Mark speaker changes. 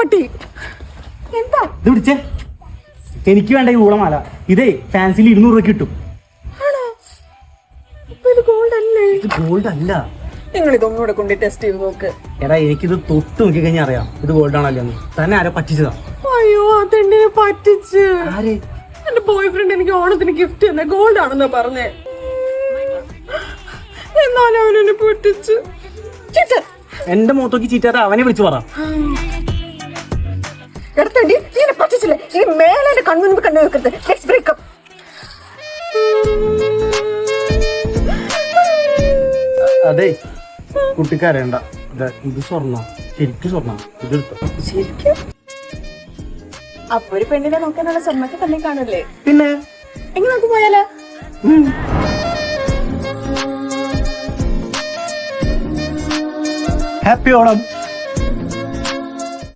Speaker 1: പട്ടി. എന്താ?
Speaker 2: ഇത് പിടിച്ചേ. എനിക്ക് വേണ്ട ഈ ഊളമാല ഇതേ ഫാൻസിൽ ഇരുന്നൂറ് രൂപ കിട്ടും.
Speaker 1: ഇത് ഗോൾഡ് അല്ലേ?
Speaker 2: ഇത് ഗോൾഡ് അല്ല.
Speaker 1: നിങ്ങൾ ഇതൊന്നുകൂടെ കൊണ്ട് ടെസ്റ്റ് ചെയ്ത് നോക്ക്.
Speaker 2: എടാ എനിക്കിത് തൊട്ട് നോക്കി കഴിഞ്ഞാൽ അറിയാം. ഇത് ഗോൾഡ് ആണല്ലോ എന്ന് തന്നെ ആരോ പറ്റിച്ചതാ.
Speaker 1: അയ്യോ അതെന്നെ പറ്റിച്ച്?
Speaker 2: ആര്?
Speaker 1: എന്റെ ബോയ് ഫ്രണ്ട് എനിക്ക് ഓണത്തിന് ഗിഫ്റ്റ് തന്നെ ഗോൾഡ് ആണെന്നാ പറഞ്ഞേ. എന്നാലും അവനെന്നെ പൊട്ടിച്ച്
Speaker 2: എന്റെ മുഖത്തോക്കി ചീറ്റാതെ അവനെ വിളിച്ചു പറ.
Speaker 1: എടുത്തണ്ടി നീ പറ്റിച്ചില്ലേ? ഈ മേലെ എന്റെ കൺമുൻപ് കണ്ടു നിൽക്കരുത് ലെറ്റ്സ് ബ്രേക്കപ്പ്
Speaker 2: അതെ കുട്ടിക്കാരേണ്ട ഇത് ഇത് സ്വർണ ശരിക്കും സ്വർണ ഇത് എടുത്തോ
Speaker 1: ശരിക്കും? അപ്പൊ ഒരു പെണ്ണിനെ നോക്കാനുള്ള സ്വർണത്തെ തന്നെ കാണില്ലേ
Speaker 2: പിന്നെ?
Speaker 1: എങ്ങനെ നോക്കി പോയാലോ?
Speaker 2: ഹാപ്പി ഓണം.